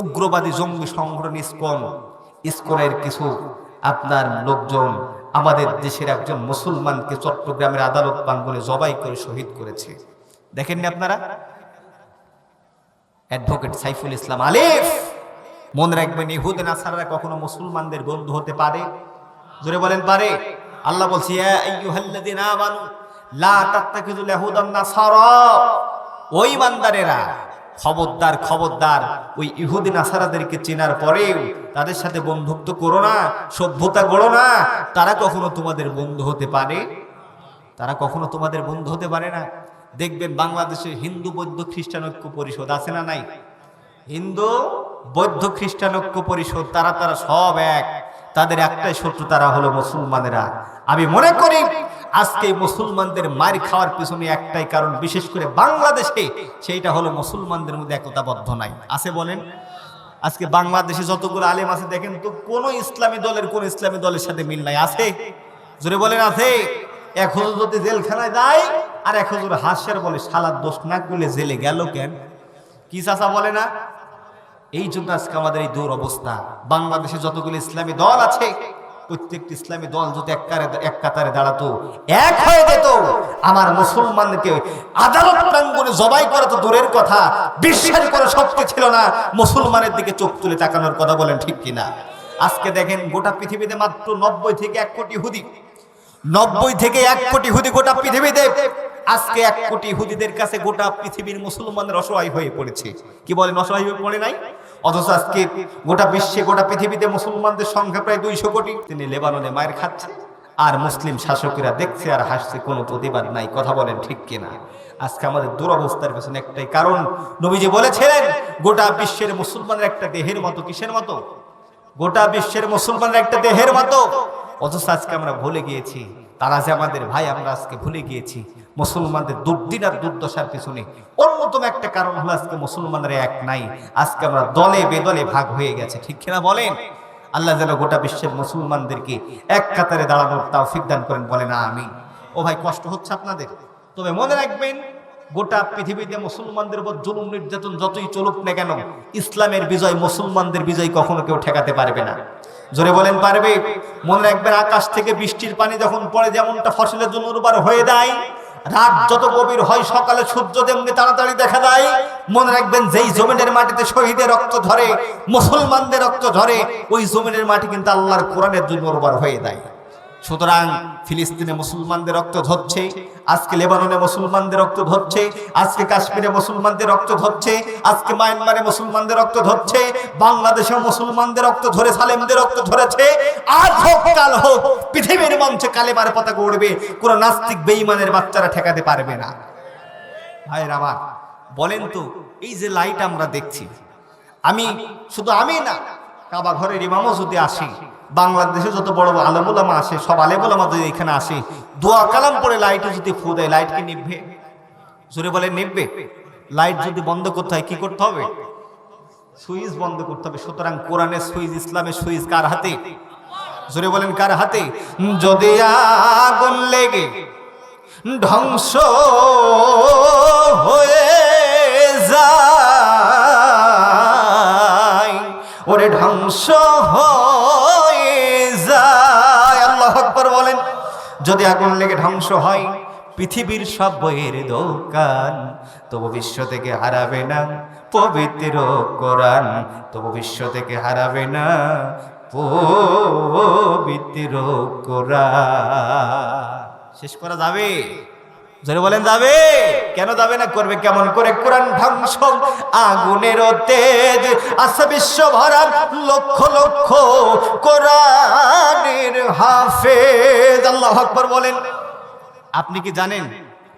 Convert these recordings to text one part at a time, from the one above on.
উগ্রবাদী জঙ্গি সংগঠন ইস্কন। ইস্কনের কিছু আপনার লোকজন, আমাদের দেশের একজন মুসলমানকে চট্টগ্রামের আদালত প্রাঙ্গনে জবাই করে শহীদ করেছে। দেখেননি আপনারা? অ্যাডভোকেট সাইফুল ইসলাম আলিফ! মনে রাখবেন, ইহুদ নাসাররা কখনো মুসলমানদের বন্ধু হতে পারে? জোরে বলেন, পারে। আল্লাহ বলছি লা তাত্তাখিযুল ইয়াহুদান নাসারা। ওই ইমানদারেরা খবরদার খবরদার। ওই ইহুদি নাসারাদেরকে চেনার পরেও তাদের সাথে বন্ধুত্ব করো না, সভ্যতা গড়ো না। তারা কখনো তোমাদের বন্ধু হতে পারে? তারা কখনো তোমাদের বন্ধু হতে পারে না? দেখবেন বাংলাদেশে হিন্দু, বৌদ্ধ, খ্রিস্টান ঐক্য পরিষদ আছে না নাই? হিন্দু, বৌদ্ধ, খ্রিস্টান ঐক্য পরিষদ, তারা তারা সব এক। তাদের একটাই শত্রু তারা হলো মুসলমানেরা। আমি মনে করি আজকে মুসলমানদের মার খাওয়ার পিছনে একটাই কারণ, বিশেষ করে বাংলাদেশে, সেইটা হলো মুসলমানদের মধ্যে একতাবদ্ধ নাই। আছে বলেন? আজকে বাংলাদেশে যতগুলো আলেম আছে, দেখেন তো কোন ইসলামী দলের কোন ইসলামী দলের সাথে মিল নাই। আছে? জোরে বলেন, আছে? এক হুজুর যদি জেলখানায় যায়, আর এক হুজুর হাস্যের বলে সালাদ দোষ না করলে জেলে গেল কেন? কি চাচা বলে না? এই জন্য আজকে আমাদের এই দূর অবস্থা। বাংলাদেশে যতগুলো ইসলামী দল আছে প্রত্যেকটি ইসলামী দল যদি এক এক কাতারে দাঁড়াতো, এক হয়ে যেত। আমার মুসলমানকে আদালত প্রাঙ্গনে জবাই করা তো দূরের কথা, বিশ্বাস করে শক্তি ছিল না। মুসলমানের দিকে চোখ তুলে তাকানোর কথা বলেন ঠিক কিনা? আজকে দেখেন গোটা পৃথিবীতে মাত্র নব্বই থেকে এক কোটি হুদি। নব্বই থেকে এক কোটি হুদি গোটা পৃথিবীতে। আজকে এক কোটি হুদিদের কাছে গোটা পৃথিবীর মুসলমানের অসহায় হয়ে পড়েছে। কি বলেন, অসহায় হয়ে পড়ে নাই? অথচ আজকে গোটা বিশ্বে, গোটা পৃথিবীতে মুসলমানদের সংখ্যা প্রায় দুইশো কোটি। তিনি লেবাননে মায়ের খাচ্ছে। আর মুসলিম শাসকেরা দেখছে আর হাসছে, কোনো প্রতিবাদ নাই, কথা বলেন ঠিক কিনা। আজকে আমাদের দুরবস্থার পেছনে একটাই কারণ, নবীজি বলেছিলেন, গোটা বিশ্বের মুসলমানের একটা দেহের মতো কিসের মতো? গোটা বিশ্বের মুসলমানের একটা দেহের মতো। অথচ আজকে আমরা ভুলে গিয়েছি, তারা যে আমাদের ভাই, আমরা আজকে ভুলে গিয়েছি। মুসলমানদের দুর্দিন আর দুর্দশার পিছনে অন্যতম একটা কারণ হলো আজকে মুসলমানরা এক নাই। আজকে আমরা দলে বেদলে ভাগ হয়ে গেছে। ঠিক কিনা বলেন? আল্লাহ যেন গোটা বিশ্বের মুসলমানদেরকে এক কাতারে দাঁড়ানোর তাও দান করেন বলে না আমি ও ভাই, কষ্ট হচ্ছে আপনাদের? তবে মনে রাখবেন, গোটা পৃথিবীতে মুসলমানদের উপর জুলুম নির্যাতন যতই চলুক না কেন, ইসলামের বিজয় মুসলমানদের বিজয় কখনো কেউ ঠেকাতে পারবে না। জোরে বলেন, পারবে? মনে রাখবেন, আকাশ থেকে বৃষ্টির পানি যখন পড়ে, যেমনটা ফসলের জন্য উর্বর হয়ে দেয় রাত যত গভীর হয় সকালে সূর্য তেমনি তাড়াতাড়ি দেখা দেয় মনে রাখবেন যেই জমিনের মাটিতে শহীদের রক্ত ধরে মুসলমানদের রক্ত ধরে ওই জমিনের মাটি কিন্তু আল্লাহর কোরআনের দুই বরবার হয়ে দেয় সুতরাং ফিলিস্তিনে মুসলমানদের রক্ত ধরছে, আজকে লেবাননে মুসলমানদের রক্ত ধরছে, আজকে কাশ্মীরে মুসলমানদের রক্ত ধরছে, আজকে মায়ানমারে মুসলমানদের রক্ত ধরছে বাংলাদেশে মুসলমানদের রক্ত ধরে, সালেমদের রক্ত ধরেছে। আজ হোক, কাল হোক, পৃথিবীর মঞ্চে কালেমার পতাকা উড়বে, কোন নাস্তিক বেঈমানের বাচ্চারা ঠেকাতে পারবে না। ভাইয়ের আমার, বলেন তো, এই যে লাইট আমরা দেখছি, আমি, শুধু আমি না কাবা ঘরের ইমামও যদি আসি, বাংলাদেশে যত বড় আলমুলামা আসে, সব আলেমুলামা যদি এখানে আসে, দোয়া কালাম পরে লাইটে যদি ফু দেয়, লাইট কি নিভবে? জোরে বলে নিভবে। লাইট যদি বন্ধ করতে হয়, কি করতে হবে? সুইচ বন্ধ করতে হবে। সুতরাং কোরআনের সুইচ, ইসলামের সুইচ কার হাতে? জোরে বলেন, কার হাতে? যদি আগুন লেগে ধ্বংস হয়ে যায় ওরে ধ্বংস হয়ে যায়। আল্লাহ আকবর বলেন, যদি আগুন লেগে ধ্বংস হয়, পৃথিবীর সব বইয়ের দোকান তবু বিশ্ব থেকে হারাবে না, পবিত্র কোরআন তবু বিশ্ব থেকে হারাবে না, পবিত্র কোরআন। শেষ করা যাবে? জোরে বলেন, যাবে? কেন যাবে না? করবে কেমন করে? কোরআন ধ্বংস আগুনের তেজ, আছে বিশ্ব ভরা লক্ষ লক্ষ কোরআনের হাফেজ। আল্লাহ আকবর বলেন। আপনি কি জানেন,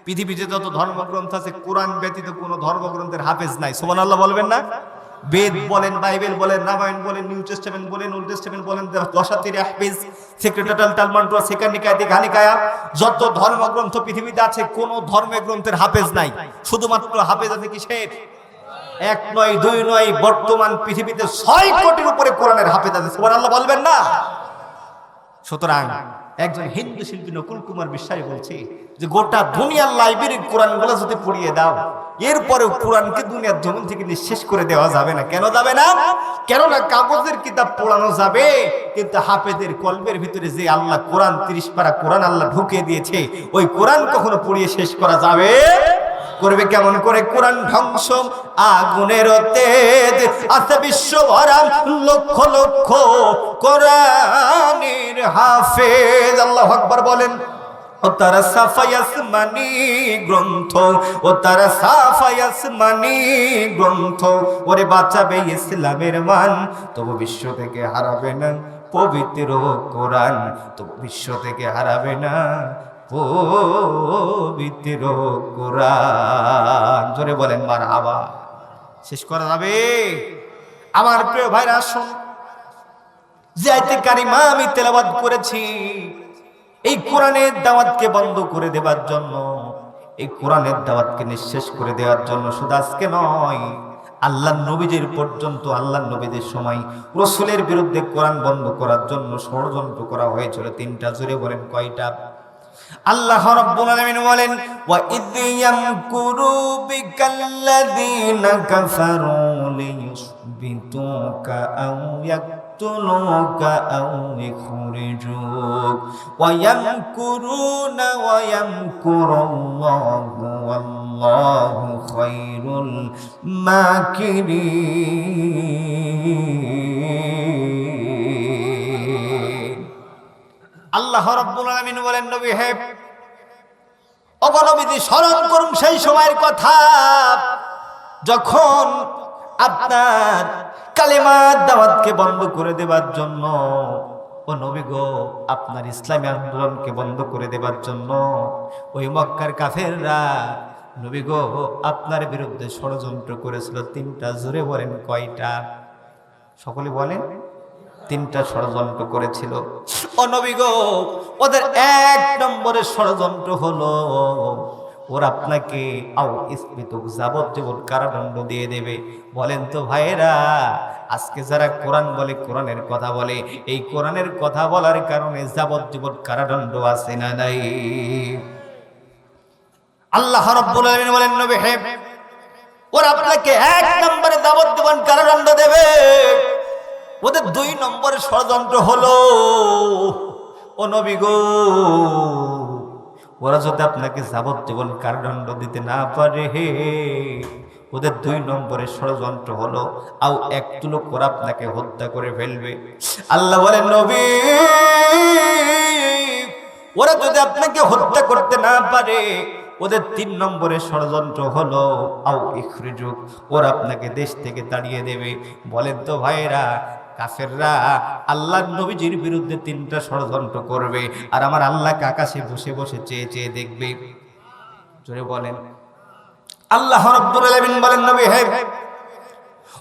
পৃথিবীতে যত ধর্মগ্রন্থ আছে, কোরআন ব্যতীত কোনো ধর্মগ্রন্থের হাফেজ নাই। সোমান আল্লাহ বলবেন না? বেদ বলেন, বাইবেল বলেন, রামায়ণ বলেন, নিউ টেস্টামেন্ট বলেন, ওল্ড টেস্টামেন্ট বলেন দশাতির হাফেজ সেক্রেটারিয়াল টালমান্টুয়া সেকানিকায় ঘানিকায়া যত ধর্মগ্রন্থ পৃথিবীতে আছে, কোনো ধর্মের গ্রন্থের হাফেজ নাই। শুধুমাত্র হাফেজ আছে কিসের? এক নয়, দুই নয়, বর্তমান পৃথিবীতে ছয় কোটির উপরে কোরআনের হাফেজ আছে। সুবহানাল্লাহ বলবেন না? সুতরাং একজন হিন্দু শিল্পী নকুল কুমার বিশ্বাস বলছে যে গোটা দুনিয়ার লাইব্রেরির কোরআনগুলো যদি পড়িয়ে দাও এরপরে কোরআনকে দুনিয়ার জমিন থেকে নিঃশেষ করে দেওয়া যাবে না। কেন যাবে না? কেননা কাগজের কিতাব পড়ানো যাবে, কিন্তু হাফেদের কলবের ভিতরে যে আল্লাহ কোরআন, তিরিশ পারা কোরআন আল্লাহ ঢুকিয়ে দিয়েছে, ওই কোরআন কখনো পড়িয়ে শেষ করা যাবে? করবে কেমন করে? কোরআন ধ্বংস আগুনের তেজ আছে বিশ্ব ভরা লক্ষ লক্ষ কোরআনের হাফেজ। আল্লাহ আকবার বলেন, ও তারা সাফাই আসমানি গ্রন্থ, ও তারা সাফাই আসমানি গ্রন্থ, ওরে বাঁচাবে ইসলামের মান, তবু বিশ্ব থেকে হারাবে না পবিত্র কোরআন, তবু বিশ্ব থেকে হারাবে না পবিত্র কোরআন। জোরে বলেন মার আবা শেষ করা যাবে। আমার প্রিয় ভাইরা আসুন যে আইতে কারিমা আমি তেলাবাদ করেছি। এই কোরআনের দাওয়াতকে বন্ধ করে দেবার জন্য, এই কোরআনের দাওয়াতকে নিঃশেষ করে দেওয়ার জন্য শুধু আজকে নয়, আল্লাহ নবীদের পর্যন্ত, আল্লাহ নবীদের সময় রসুলের বিরুদ্ধে কোরআন বন্ধ করার জন্য ষড়যন্ত্র করা হয়েছিল। তিনটা জুড়ে বলেন, কয়টা? আল্লাহ রাব্বুল আলামিন বলেন ওয়া ইদ ইয়ামকুরু কাফারু লিয়ুসবিতুকা আও ইয়াকতুলুকা আও ইখরিজুক। ওয়া ইয়ামকুরুনা ওয়া ইয়ামকুরুল্লাহু ওয়াল্লাহু মাকিরিন। আল্লাহ রব্বুল আলামিন বলেন, নবী হে অবনবিধি স্মরণ করুন সেই সময়ের কথা। যখন আপনার কালেমার দাওয়াতকে বন্ধ করে দেবার জন্য, ও নবী গো, আপনার ইসলামী আন্দোলনকে বন্ধ করে দেবার জন্য, ওই মক্কার কাফেররা, নবী গো, আপনার বিরুদ্ধে ষড়যন্ত্র করেছিল তিনটা, জোরে বলেন কয়টা? সকলে বলেন তিনটা ষড়যন্ত্র করেছিল। ও নবী গো, ওদের এক নম্বরের ষড়যন্ত্র হলো, ওরা আপনাকে আও স্মৃত যাবজ্জীবন কারাদণ্ড দিয়ে দেবে। বলেন তো ভাইয়েরা, আজকে যারা কোরআন বলে কোরআনের কথা বলে, এই কোরআনের কথা বলার কারণে যাবজ্জীবন কারাদণ্ড আছে না নাই? আল্লাহ রাব্বুল আলামিন বলেন, নবী হে, ওরা আপনাকে এক নম্বরে যাবজ্জীবন কারাদণ্ড দেবে। ওদের দুই নম্বরের ষড়যন্ত্র হলো, ও নবী গো, ওরা যদি আপনাকে যাবজ্জীবন কারাদণ্ড দিতে না পারে হে ওদের দুই নম্বরের ষড়যন্ত্র হলো, আও এক তুলো করে আপনাকে হত্যা করে ফেলবে। আল্লাহ বলেন নবী, ওরা যদি আপনাকে হত্যা করতে না পারে, ওদের তিন নম্বরের ষড়যন্ত্র হলো, আও ইখরিজুক, ওরা আপনাকে দেশ থেকে তাড়িয়ে দেবে। বলেন তো ভাইরা কাফেররা আল্লাহ নবীজির বিরুদ্ধে তিনটা ষড়যন্ত্র করবে। আর আমার আল্লাহকে আকাশে বসে বসে চেয়ে চেয়ে দেখবে। জোরে বলেন। আল্লাহ রব্বুল আলামিন বলেন, নবী হে,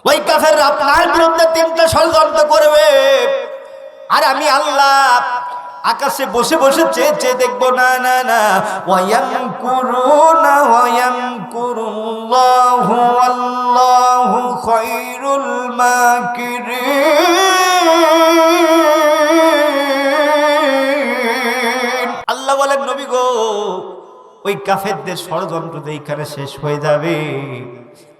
ওই কাফেররা আপনার বিরুদ্ধে তিনটা ষড়যন্ত্র করবে। আর আমি আল্লাহ আকাশে বসে বসে চেয়ে চেয়ে দেখব, না না না ওয়াম কুরুনা ওয়াম কুরুল্লাহু আল্লাহু খায়রুল মাকিরিন। আল্লাহ বলেন, নবী গো, ওই কাফেরদের ষড়যন্ত্র এইখানে শেষ হয়ে যাবে।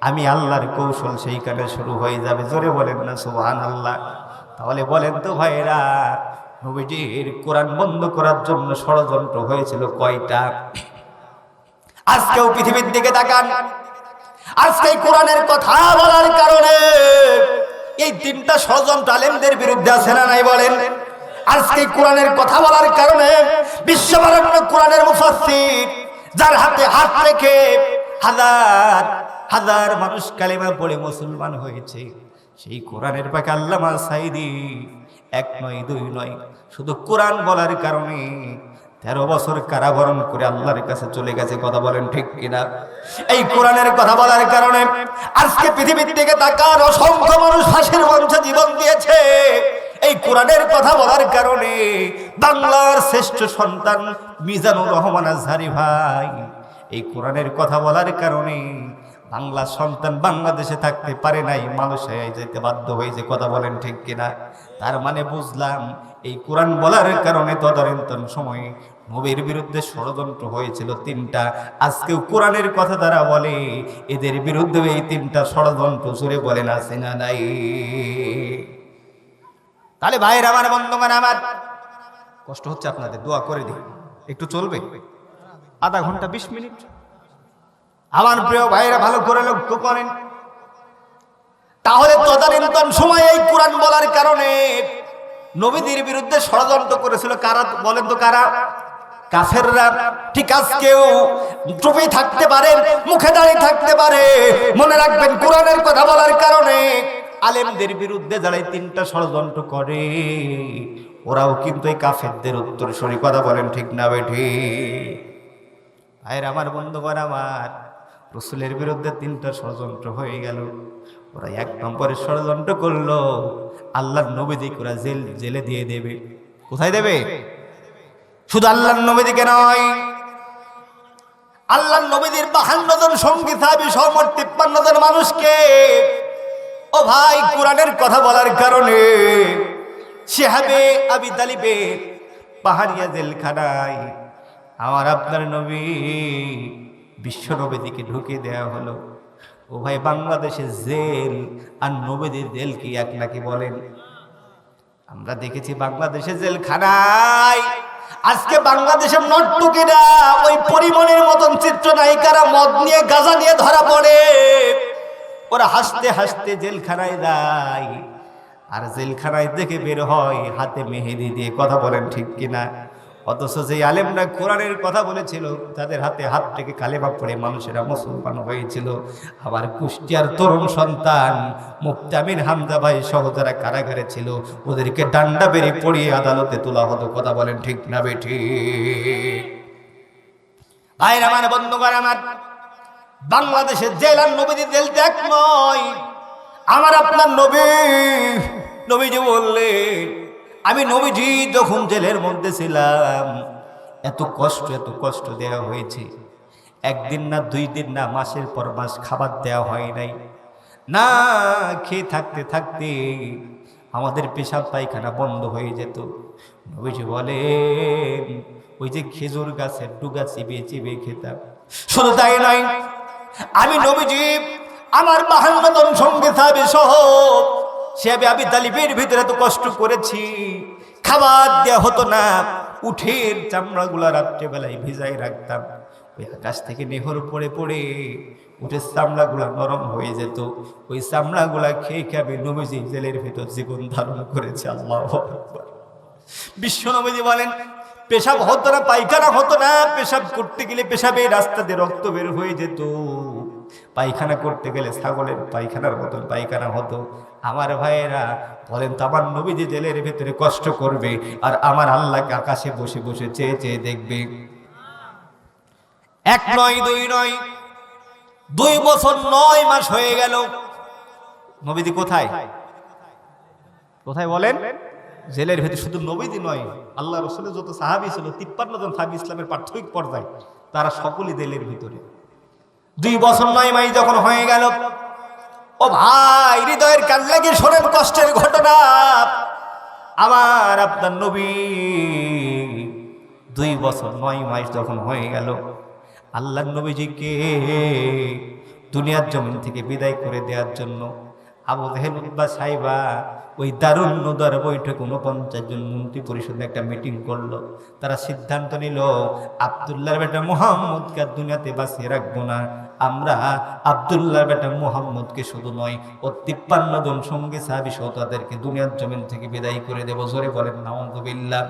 আমি আল্লাহর কৌশল সেইখানে শুরু হয়ে যাবে। জোরে বলেন না সুবহান আল্লাহ তাহলে বলেন তো ভাইরা নবীজির কোরআন বন্ধ করার জন্য ষড়যন্ত্র হয়েছিল কয়টা? আজকেও পৃথিবীর দিকে তাকান। আজকে কোরআনের কথা বলার কারণে এই তিনটা ষড়যন্ত্র আলেমদের বিরুদ্ধে আছে না নাই বলেন? আজকে কোরআনের কথা বলার কারণে বিশ্ববারণ্য কোরআনের মুফাসসির যার হাতে হাত রেখে হাজার হাজার মানুষ কালেমা পড়ে মুসলমান হয়েছে। সেই কোরআনের পাকে আল্লামা সাইদি এক নয়, দুই নয়। শুধু কোরআন বলার কারণে তেরো বছর কারাবরণ করে আল্লাহর কাছে চলে গেছে, কথা বলেন ঠিক কিনা? এই কোরআনের কথা বলার কারণে আজকে পৃথিবীর দিকে তাকার অসংখ্য মানুষ ফাঁসির মঞ্চে জীবন দিয়েছে। এই কোরআনের কথা বলার কারণে বাংলার শ্রেষ্ঠ সন্তান মিজানুর রহমান আজহারি ভাই, এই কোরআনের কথা বলার কারণে বাংলা সন্তান বাংলাদেশে থাকতে পারে নাই মালয়েশিয়ায় যেতে বাধ্য হয়েছে, কথা বলেন ঠিক কিনা? তার মানে বুঝলাম, এই কোরআন বলার কারণে তদানীন্তন সময়ে নবীর বিরুদ্ধে ষড়যন্ত্র হয়েছিল তিনটা। আজকেও কোরআনের কথা তারা বলে, এদের বিরুদ্ধে এই তিনটা ষড়যন্ত্র সুরে বলেন আছে না নাই? তাহলে ভাইয়ের আমার, বন্ধুগণ আমার, কষ্ট হচ্ছে আপনাদের, দোয়া করে দিই। একটু চলবে? আধা ঘণ্টা বিশ মিনিট? আমার প্রিয় ভাইরা ভালো করে লক্ষ্য করেন। তাহলে তদানীন্তন কোরআন বলার কারণে নবীদের বিরুদ্ধে ষড়যন্ত্র করেছিল কারা, বলেন তো কারা? কাফেররা। ঠিক আজকেও চুপে থাকতে পারেন মুখে দাঁড়িয়ে থাকতে পারে, মনে রাখবেন কোরআনের কথা বলার কারণে আলেমদের বিরুদ্ধে যারা তিনটা ষড়যন্ত্র করে, ওরাও কিন্তু এই কাফেরদের উত্তর সরি কথা বলেন ঠিক না বেঠি ভাইয়ের, আমার বন্ধুগণ আমার, রসুলের বিরুদ্ধে তিনটা ষড়যন্ত্র হয়ে গেল। ওরা এক নম্বরে ষড়যন্ত্র করল। আল্লাহর নবীদিক ওরা জেল, জেলে দিয়ে দেবে। কোথায় দেবে? শুধু আল্লাহর নবীদিকে নয়, আল্লাহর নবীদের বাহান্ন জন সঙ্গী সাহাবি সহমত তিপ্পান্ন জন মানুষকে, ও ভাই, কোরআনের কথা বলার কারণে সেহাবে আবি তালিবে পাহাড়িয়া জেলখানায় আমার আপনার নবী, বিশ্ব নবীদিকে ঢুকে দেয়া হলো। ও ভাই, বাংলাদেশের জেল আর নবীদের জেল কি এক নাকি বলেন? আমরা দেখেছি বাংলাদেশের জেলখানায়। আজকে বাংলাদেশের নটটুকিরা ওই পরিমণের মতন চিত্রনায়িকারা মদ নিয়ে, গাজা নিয়ে ধরা পড়ে। ওরা হাসতে হাসতে জেলখানায় যায়। আর জেলখানায় দেখে বের হয় হাতে মেহেদি দিয়ে, কথা বলেন ঠিক কিনা? অথচ যে আলেমরা কোরআনের কথা বলেছিল, তাদের হাতে হাত থেকে কালেমা পড়ে মানুষেরা মুসলমান হয়েছিল। আবার কুষ্টিয়ার তরুণ সন্তান মুক্তামিন হামদা ভাই সহ যারা কারাগারে ছিল, ওদেরকে ডান্ডা বেরিয়ে পড়িয়ে আদালতে তোলা হতো। কথা বলেন ঠিক না বেঠি? ভাইর আমার বন্ধুগণ আমার, বাংলাদেশের জেল আর নবীদের জেল এক নয়। আমার আপনার নবী, নবীজি বললেন আমি নবীজি যখন জেলের মধ্যে ছিলাম, এত কষ্ট এত কষ্ট দেওয়া হয়েছে। একদিন না, দুই দিন না, মাসের পর মাস খাবার দেওয়া হয় নাই। না খেয়ে থাকতে থাকতে আমাদের পেশাব পায়খানা বন্ধ হয়ে যেত। নবীজি বলে ওই যে খেজুর গাছের ডুগা চিবিয়ে চিবিয়ে খেতাম। শুধু তাই নয়, আমি নবীজি, আমার বাহান্ন সঙ্গে থাকবে সহ সে আমি তালিবের ভিতরে এত কষ্ট করেছি। খাবার দেওয়া হতো না। উঠের চামড়াগুলা রাত্রেবেলায় ভিজাই রাখতাম। ওই আকাশ থেকে নেহর পড়ে পড়ে উঠের চামড়াগুলা নরম হয়ে যেত। ওই চামড়াগুলা খেয়ে খেয়ে আমি নবীজি জেলের ভেতর জীবন ধারণ করেছে। আল্লাহ বিশ্ব নবীজি বলেন, পেশাব হতো না, পায়খানা হতো না। পেশাব করতে গেলে পেশাবে রাস্তা দিয়ে রক্ত বের হয়ে যেত। পায়খানা করতে গেলে ছাগলের পায়খানার মতন পায়খানা হতো। আমার ভাইয়েরা বলেন, তো আমার নবী যে জেলের ভেতরে কষ্ট করবে আর আমার আল্লাহকে আকাশে বসে বসে চেয়ে চেয়ে দেখবে। এক নয়, দুই নয়, দুই বছর নয় মাস হয়ে গেল। নবীদি কোথায়? কোথায় বলেন? জেলের ভেতরে শুধু নবীদি নয় আল্লাহ রসুলের যত সাহাবি ছিল, তিপ্পান্ন জন সাহাবি ইসলামের প্রাথমিক পর্যায়ে, তারা সকলেই জেলের ভিতরে। দুই বছর নয় মাই যখন হয়ে গেল, ও ভাই, হৃদয়ের কান লাগে শোনেন কষ্টের ঘটনা। আমার আপনার নবী দুই বছর নয় মাস যখন হয়ে গেল আল্লাহ নবীজিকে দুনিয়ার জমিন থেকে বিদায় করে দেওয়ার জন্য আবু জেহেলুদ্বা সাইবা ওই দারুণ নদার বৈঠক উনপঞ্চাশ জন মন্ত্রী পরিষদে একটা মিটিং করল। তারা সিদ্ধান্ত নিল আবদুল্লাহর বেটা মোহাম্মদকে দুনিয়াতে বাঁচিয়ে রাখব না। আমরা আবদুল্লাহর বেটা মোহাম্মদকে শুধু নয়, ও তিপ্পান্ন জন সঙ্গে সাহাবি সহ তাদেরকে দুনিয়ার জমিন থেকে বিদায় করে দেবো। জোরে বলেন, নাউজুবিল্লাহ।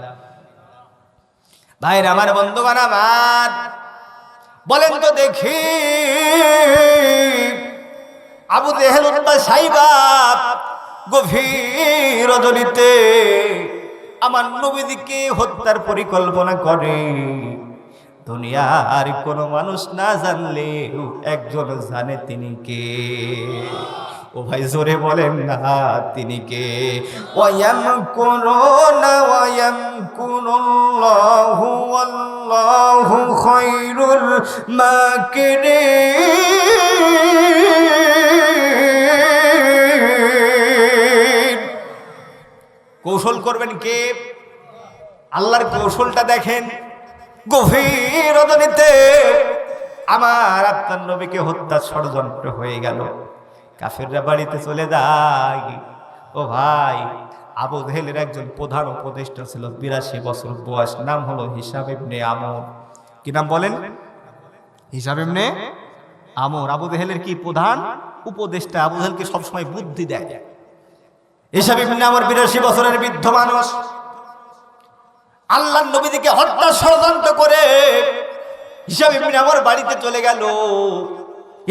ভাইরা, আমার বন্ধুগণ, আমার বলেন তো দেখি। আবু দেহেলুল্লাহ সাইবা গভীর রজনীতে আমার নবীদিকে হত্যার পরিকল্পনা করে। দুনিয়ার কোনো মানুষ না জানলেও একজন জানে তিনি কে। ও ভাই, জোরে বলেন না, তিনি কে? ওয়াম করোনা ওয়াম কুরুল্লাহু আল্লাহু খায়রুল মাকিরিন। কৌশল করবেন কে? আল্লাহর কৌশলটা দেখেন। গভীর রজনীতে আমার আপনার নবীকে হত্যা ষড়যন্ত্র হয়ে গেল। কাফেররা বাড়িতে চলে যায়। ও ভাই, আবু জেহেলের একজন প্রধান উপদেষ্টা ছিল, বিরাশি বছর বয়স, নাম হলো হিসাব ইবনে আমর। কি নাম বলেন? হিসাব ইবনে আমর। আবু জেহেলের কি প্রধান উপদেষ্টা? আবু জেহেলকে সবসময় বুদ্ধি দেয়? হিসাব ইবনে আমর বিরাশি বছরের বৃদ্ধ মানুষ। আল্লাহ নবীদিকে হত্যা ষড়যন্ত্র করে হিসাব ইবনে আমার বাড়িতে চলে গেল।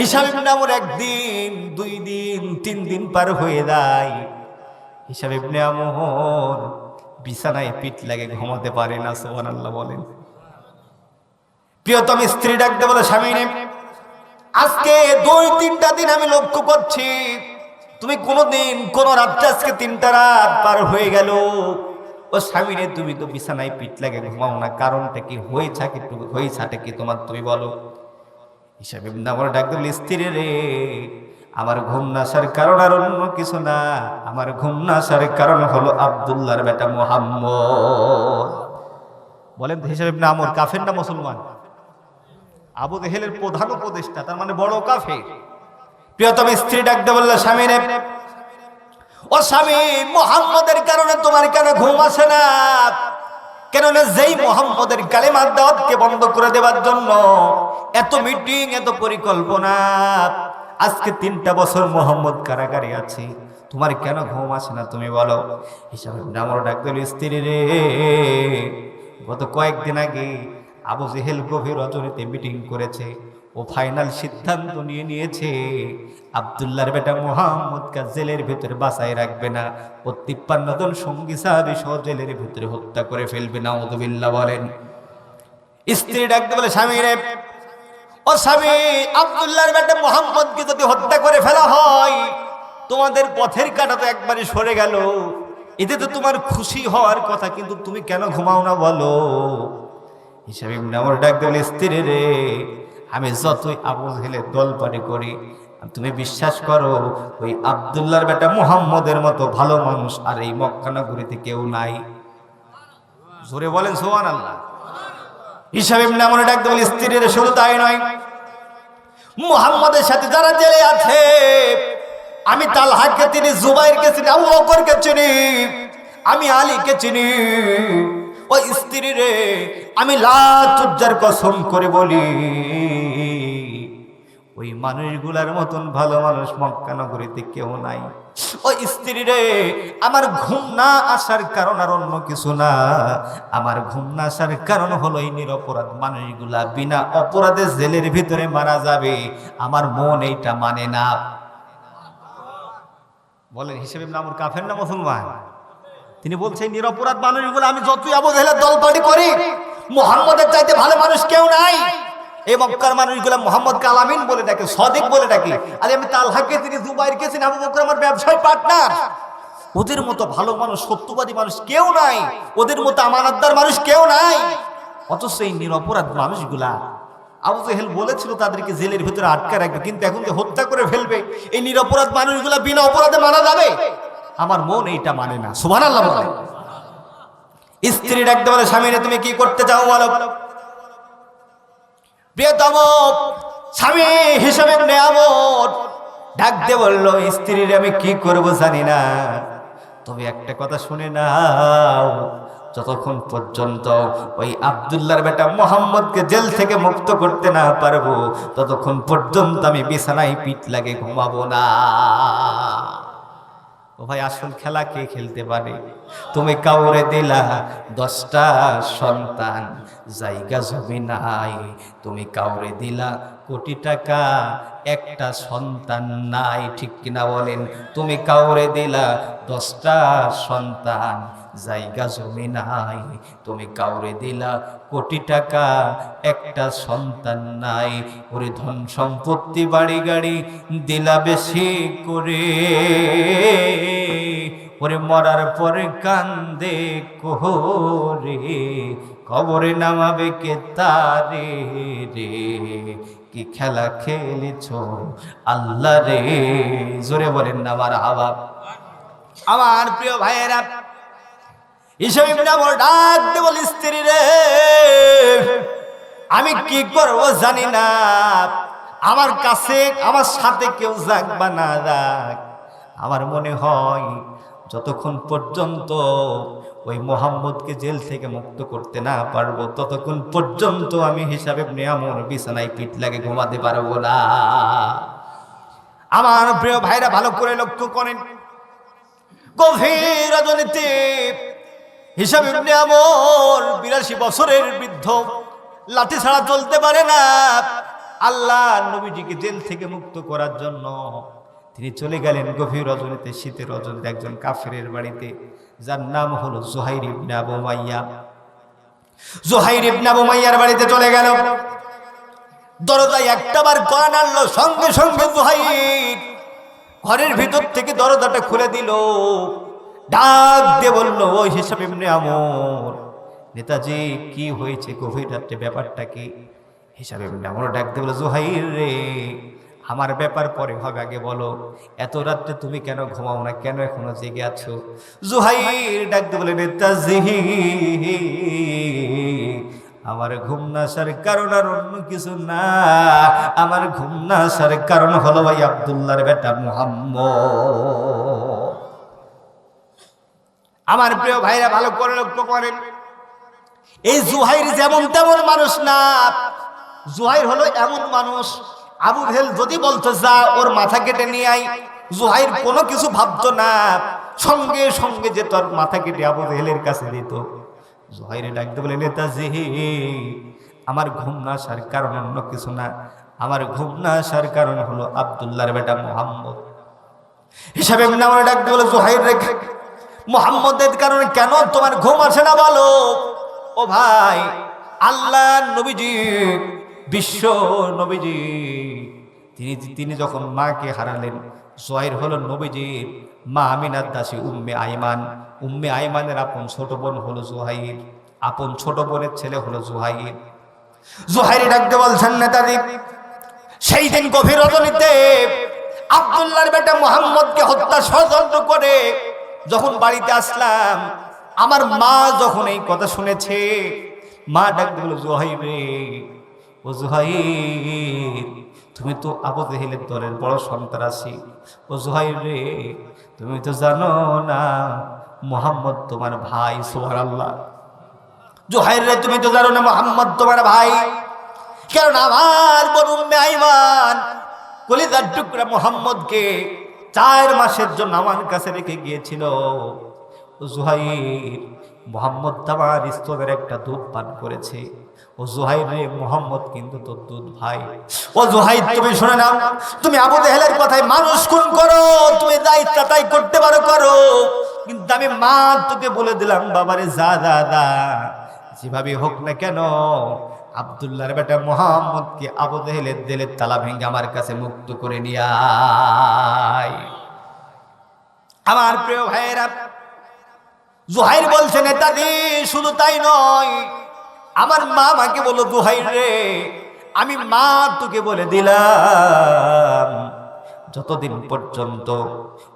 হিসাব ইবনে আমার একদিন, দুই দিন, তিন দিন পার হয়ে যায়। হিসাব ইবনে আমর বিছানায় পিঠ লাগে, ঘুমাতে পারে না সোহান আল্লাহ বলেন। প্রিয়তম স্ত্রী ডাকতে বলে, স্বামী আজকে দুই, তিনটা দিন আমি লক্ষ্য করছি তুমি কোনোদিন, কোন রাত্রে আজকে তিনটা রাত পার হয়ে গেল। ও স্বামী রে, তুমি তো বিছানায় পিঠ লাগে, ঘুমাও না। কারণটা কি হয়েছে কি হয়েছাটা কি তোমার তুমি বলো। হিসাবে আমার ডাক দিল, স্ত্রী রে, আমার ঘুম না কারণ আর অন্য কিছু না। আমার ঘুম না কারণ হলো আবদুল্লাহর বেটা মোহাম্মদ। বলেন হিসাবে আমর কাফের না মুসলমান? আবু দেহেলের প্রধান উপদেষ্টা, তার মানে বড় কাফের। প্রিয়তম স্ত্রী ডাকতে বলল, স্বামী রে। ও স্বামী, মোহাম্মদের কারণে তোমার কেন ঘুম আসে না? কেননা যেই মোহাম্মদের কালেমার দাওয়াতকে বন্ধ করে দেওয়ার জন্য এত মিটিং এত পরিকল্পনা, আজকে তিনটা বছর মোহাম্মদ কারাগারে আছে। তোমার কেন ঘুম আসে না তুমি বলো? হিসাবে আমার ডাক্তার স্ত্রী রে, গত কয়েকদিন আগে আবু জেহেল গভীর রজনীতে মিটিং করেছে। ও ফাইনাল সিদ্ধান্ত নিয়ে নিয়েছে। আবদুল্লাহর বেটা মোহাম্মদকে জেলের ভিতরে বাসায় রাখবে না। ও তিপ্পান্ন জন সঙ্গী সাহাবি সহ জেলের ভিতরে হত্যা করে ফেলবে না ওদুবিল্লা বলেন। স্ত্রী ডাকতে বলে, স্বামী রে। ও স্বামী, আবদুল্লাহর বেটা মোহাম্মদকে যদি হত্যা করে ফেলা হয়, তোমাদের পথের কাটা তো একবারে সরে গেল। এতে তো তোমার খুশি হওয়ার কথা, কিন্তু তুমি কেন ঘুমাও না বলো? হিসাবে ডাক দিল স্ত্রী রে আমি যতই আবু হেলে দল পানি করি, তুমি বিশ্বাস করো, ওই আবদুল্লাহর বেটা মুহাম্মদের মতো ভালো মানুষ আর এই মক্কানগরীতে কেউ নাই। জোরে বলেন সোহান আল্লাহ হিসাবে আমার ডাক দিল স্ত্রীর শুধু তাই নয়, মুহাম্মদের সাথে যারা জেলে আছে, আমি তালহাকে চিনি, জুবাইরকে চিনি, আবু বকরকে চিনি, আমি আলীকে চিনি। ওই স্ত্রী রে, আমি লাচুজ্জার কসম করে বলি, ওই মানুষগুলার মতন ভালো মানুষ মক্কা নগরীতে কেউ নাই। ওই স্ত্রী রে, আমার ঘুম না আসার কারণ আর অন্য কিছু না। আমার ঘুম না আসার কারণ হলো এই নিরপরাধ মানুষগুলা বিনা অপরাধে জেলের ভিতরে মারা যাবে। আমার মন এইটা মানে না। বলেন, হিসেবে নামর কাফের না মুসলমান? তিনি বলছেন, নিরপরাধ মানুষগুলো আমি যতই আবুজেলের দল পার্টি করি, মোহাম্মদের চাইতে ভালো মানুষ কেউ নাই। এই মক্কার মানুষগুলো মোহাম্মদ কালামিন বলে ডাকে, সদিক বলে ডাকে। আরে আমি তালহাকে তিনি দুবাইর গেছেন আবু বকর আমার ব্যবসায় পার্টনার ওদের মতো ভালো মানুষ, সত্যবাদী মানুষ কেউ নাই। ওদের মতো আমানতদার মানুষ কেউ নাই। অথচ এই নিরপরাধ মানুষগুলা আবু জেহেল বলেছিল তাদেরকে জেলের ভিতরে আটকা রাখবে, কিন্তু এখন যে হত্যা করে ফেলবে, এই নিরপরাধ মানুষগুলা বিনা অপরাধে মারা যাবে। আমার মন এইটা মানে না। সুভান আল্লাহ বলে। স্ত্রী ডাকতে বলে, স্বামী রে, তুমি কি করতে চাও বলো? প্রিয়তম স্বামী হিসাবে নেয়ামত ডাকতে বলল স্ত্রীর আমি কি করব জানি না। তবে একটা কথা শুনে নাও, যতক্ষণ পর্যন্ত ওই আবদুল্লাহর বেটা মোহাম্মদকে জেল থেকে মুক্ত করতে না পারব, ততক্ষণ পর্যন্ত আমি বিছানায় পিঠ লাগে ঘুমাবো না। ও ভাই, আসল খেলা কে খেলতে পারে? তুমি কাউরে দিলা দশটা সন্তান, জায়গা জমি নাই। তুমি কাউরে দিলা কোটি টাকা, একটা সন্তান নাই। ঠিক কিনা বলেন? তুমি কাউরে দিলা দশটা সন্তান জায়গা জমি নাই। তুমি কাউরে দিলা কোটি টাকা, একটা সন্তান নাই। ওরে ধন সম্পত্তি, বাড়ি গাড়ি দিলা বেশি করে। ওরে মরার পরে কান্দে কোহরে, কবরে নামাবে কে তারে রে? কি খেলা খেলেছ আল্লাহ রে? জোরে বলেন না আমার আবাব। আমার প্রিয় ভাইয়েরা স্ত্রী রে, আমি কি করব জানি না। আমার কাছে, আমার সাথে কেউ যাক বা না যাক আমার মনে হয় যতক্ষণ পর্যন্ত ওই মোহাম্মদকে জেল থেকে মুক্ত করতে না পারব, ততক্ষণ পর্যন্ত আমি হিসাবে নিয়ামর বিছানায় পিঠ লাগে ঘুমাতে পারব না। আমার প্রিয় ভাইরা, ভালো করে লক্ষ্য করেন। গভীর রজনীতে হিসাবে নিয়ামর বিরাশি বছরের বৃদ্ধ, লাঠি ছাড়া চলতে পারে না। আল্লাহ নবীজিকে জেল থেকে মুক্ত করার জন্য তিনি চলে গেলেন গভীর রজনীতে, শীতের রজনীতে, একজন কাফেরের বাড়িতে। যার নাম হলো জোহাইর ইবনে আবু মাইয়া জোহাইর ইবনে মাইয়ার বাড়িতে চলে গেল। দরজায় একটাবার করা নাড়লো, সঙ্গে সঙ্গে জোহাইর ঘরের ভিতর থেকে দরজাটা খুলে দিল। ডাক দিয়ে বলল ওই হিসাবে এমনি আমর, নেতাজি, কি হয়েছে গভীর রাত্রে ব্যাপারটা কি হিসাবে এমনি আমর ডাক দিয়ে বলল, জোহাইর রে, আমার ব্যাপার পরে হবে আগে বলো। এত রাত্রে তুমি কেন ঘুমাও না? কেন এখনও জেগে আছো? জোহাইর ডাক দিয়ে বলে নেতাজি, আমার ঘুম না কারণ আর অন্য কিছু না। আমার ঘুম না আসার কারণ হলো ভাই আবদুল্লাহর বেটা মুহাম্মদ। আমার প্রিয় ভাইরা ভালো করে লক্ষ্য করেন। এই জুহাইর যেমন তেমন মানুষ না। জুহাইর হলো এমন মানুষ। আবু ভেল যদি বলতো, যা, ওর মাথা কেটে নিয়ে আই জুহাইর কোনো কিছু ভাবতো না। সঙ্গে সঙ্গে যে তোর মাথা কেটে আবু ভেলের কাছে দিত। জুহাইরে ডাকতে বলে, নেতাজি, আমার ঘুম না আসার কারণ অন্য কিছু না। আমার ঘুম না আসার কারণ হলো আবদুল্লাহর বেটা মোহাম্মদ। হিসাবে ডাকতে বলে, জুহাইর রেখে মোহাম্মদের কারণে কেন তোমার ঘুম আসে না বলো? ও ভাই, আল্লাহ নবীজি, বিশ্ব নবীজি, তিনি তিনি যখন মাকে হারালেন জয়ের হলো নবীজির মা আমিনার দাসী উম্মে আইমান। উম্মে আইমানের আপন ছোট বোন হলো জোহাইর, আপন ছোট বোনের ছেলে হলো জোহাইর। জোহাইরি ডাকতে বলছেন, নেতাজি, সেই দিন গভীর রজনীতে আব্দুল্লাহর বেটা মোহাম্মদকে হত্যা ষড়যন্ত্র করে যখন বাড়িতে আসলাম, আমার মা যখন এই কথা শুনেছে, মা ডাকতে বলো জোহাইর রে ও জোহাইর তুমি তো আবু জেহেলের দলের বড় সন্ত্রাসী। ও জোহাইর রে তুমি তো জানো না, মোহাম্মদ তোমার ভাই সোহার আল্লাহ জোহাইর রে, তুমি তো জানো না, মোহাম্মদ তোমার ভাই। কারণ আমার বরুণ আইমান কলিদার টুকরা মোহাম্মদকে চার মাসের জন্য আমার কাছে রেখে গিয়েছিল। জুহাইর মোহাম্মদ তামার স্তবের একটা দুধ পান করেছে। ও জুহাইর রে মোহাম্মদ কিন্তু তোর দুধ ভাই। ও জুহাইর, তুমি শুনে নাও, তুমি আবু দেহেলের কথায় মানুষ খুন করো, তুমি দায়িত্ব তাই করতে পারো, করো। কিন্তু আমি মা তোকে বলে দিলাম, বাবারে যা দা দা যেভাবে হোক না কেন আবদুল্লাহর বেটা মোহাম্মদকে আবু দেহেলের দিলের তালা ভেঙে আমার কাছে মুক্ত করে নিয়ে আমার প্রিয় ভাইয়েরা, জুহাইর বলছে, নেতাজি, শুধু তাই নয়, আমার মা আমাকে বলো জুহাইর রে, আমি মা তোকে বলে দিলাম, যতদিন পর্যন্ত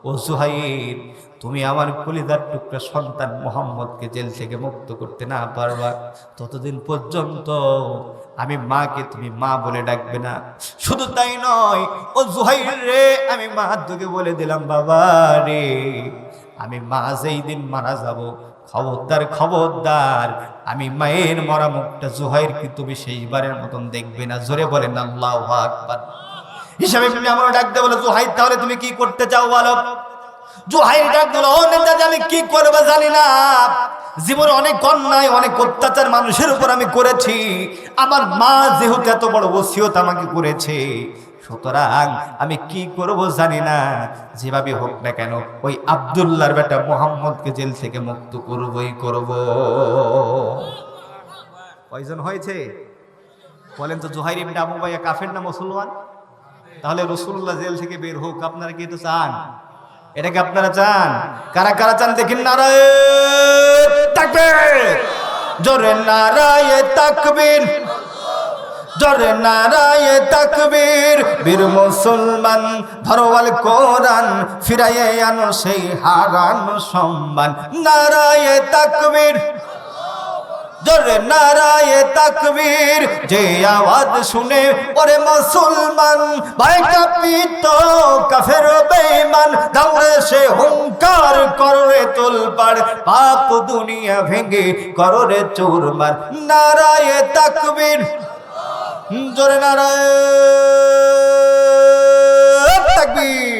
ও জুহাইর তুমি আমার কলিদার টুকরা সন্তান মোহাম্মদকে জেল থেকে মুক্ত করতে না পারবা। ততদিন পর্যন্ত আমি মাকে তুমি মা বলে ডাকবে না। শুধু তাই নয়, ও জুহাইর রে, আমি মা তোকে বলে দিলাম, বাবা রে, আমি মা যেই দিন মারা যাব, খবরদার খবরদার, আমি মায়ের মরা মুখটা জুহাইর কি তুমি শেষবারের মতন দেখবে না? জোরে বলেন, আল্লাহ আকবার। হিসাবে তুমি আমার ডাকতে বলো, জুহাইর, তাহলে তুমি কি করতে চাও বলো? আমি কি জীবনে অনেক অন্যায়, অনেক অত্যাচার মানুষের আমি করেছি। আমার মা যেহেতু এত বড় আমাকে করেছে, সুতরাং আমি কি করব জানি না। যেভাবে হোক না কেন, ওই আব্দুল্লাহর বেটা মোহাম্মদকে জেল থেকে মুক্ত করবই করব। কয়জন হয়েছে? বলেন তো ইবনে আবু ভাইয়া কাফের না মুসলমান? তাহলে রসুল্লাহ জেল থেকে বের হোক, আপনারা কি তো চান? এটাকে আপনারা চান? কারা কারা চান দেখেন নারায় তাকবীর। জোরে নারায় তাকবীর। জোরে নারায় তাকবীর। বীর মুসলমান ধরওয়াল কোরআন ফিরাইয়ে আনো সেই হারানো সম্মান। নারায় তাকবীর। জোর নারায় তাকবীর, যে আওয়াজ শুনে, ওরে মুসলমান ভাই তো কাফের বেঈমান, দাউরে সে হুঙ্কার কররে তোলপাড় পাপ দুনিয়া ভেঙে কররে চুরমার। নারায় তাকবীর, জোরে নারায় তাকবীর।